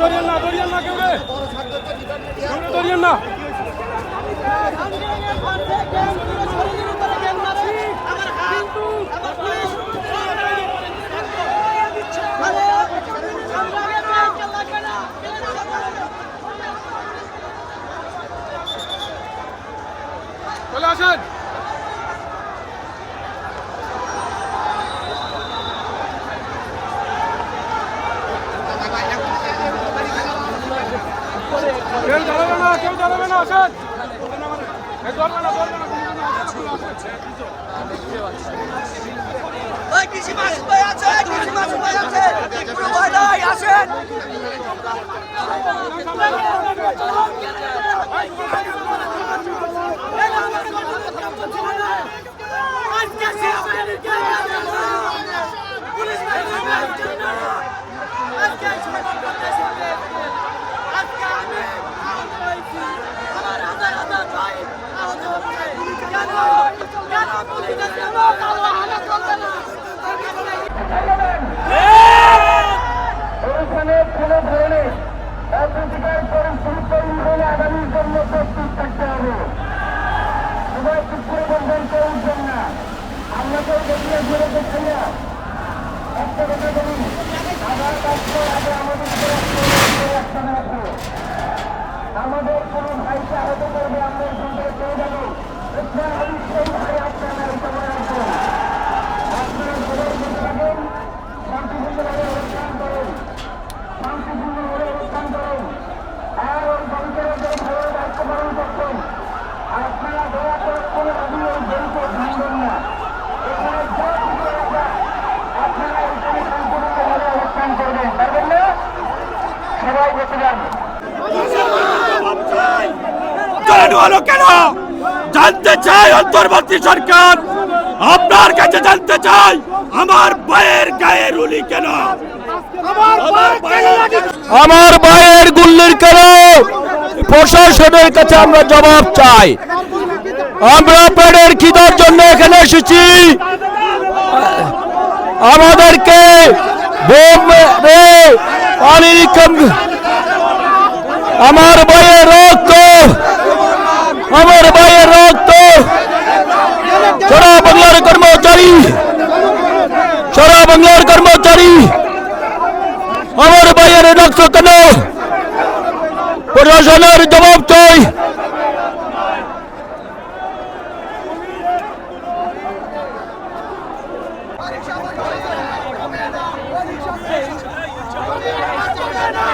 দরিয়ান না দরিয়ান না কেউ দরিয়ান না চলে আসেন। কেউ দাঁড়াবে না, আসেন। ধরবে না ধরবে না কৃষি মাসুদ ভাই আছে কৃষি মাসুদ ভাই আছে। আসেন একটা কথা বলি আবার কাজকে আগে সবাই বসে যান কেন? জানতে চাই অন্তর্বর্তী সরকার। আপনার কাছে জানতে চাই আমার ভাইয়ের গায়ে রুলি কেন? আমার ভাইয়ের গুল্লির কেন? প্রশাসনের কাছে আমরা জবাব চাই। আমরা পেটের খিদার জন্য এখানে এসেছি। আমাদেরকে বোম আমার বইয়ের রক্ত, আমার বইয়ের রক্ত চোরা বাংলার কর্মচারী চোরা বাংলার কর্মচারী, আমার বইয়ের রক্ত কেন প্রশাসনের জবাব চাই Thank you. না